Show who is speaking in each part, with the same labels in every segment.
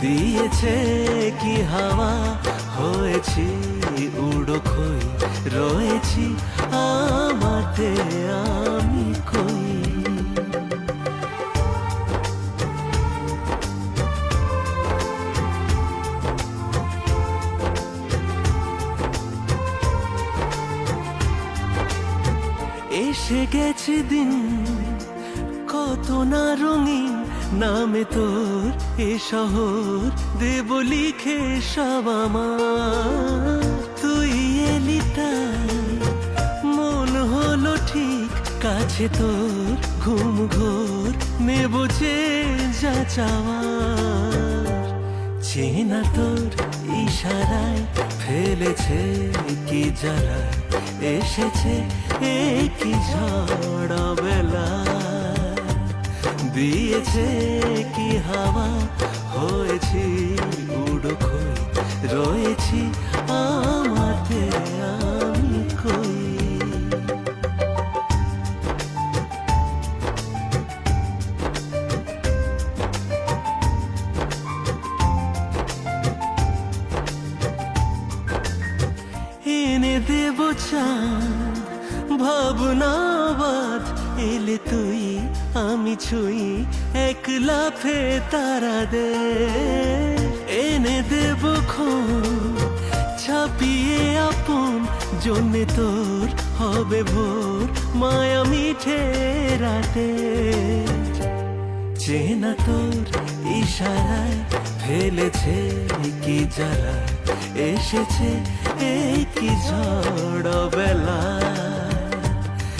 Speaker 1: দিয়েছে কি হাওয়া? হয়েছি উড়ো খই রয়েছি আমাতে আমি কই এসে গেছে দিন কত না রঙিন নামে তোর এ শহর। দেব লিখে সব আমার। তুই এলি মন হলো ঠিক, কাছে তোর ঘুম ঘোর। নেব যে যা চাওয়ার। চেনা তোর ইশারায়, ফেলেছে কি যারা এসেছে এ কি ঝড় বেলা দিয়েছে কি হাওয়া? হয়েছি উড়ো রয়েছি আমাতে আমি কই এনে দেব চাঁদ ভাবনাবাদ এলে তুই, আমি ছুই এক লাফে তারা দে। এনে দেব ছাপিয়ে আপন, জন্যে তোর হবে ভোর, মায়া মিঠে রাতে। চেনা তোর ইশারায় ফেলেছে কি যারা এসেছে এই কি ঝড় বেলা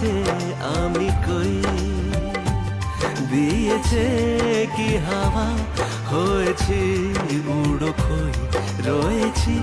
Speaker 1: আমাতে আমি কই? দিয়েছে কি হাওয়া? হয়েছে উড়ো খই? রয়েছি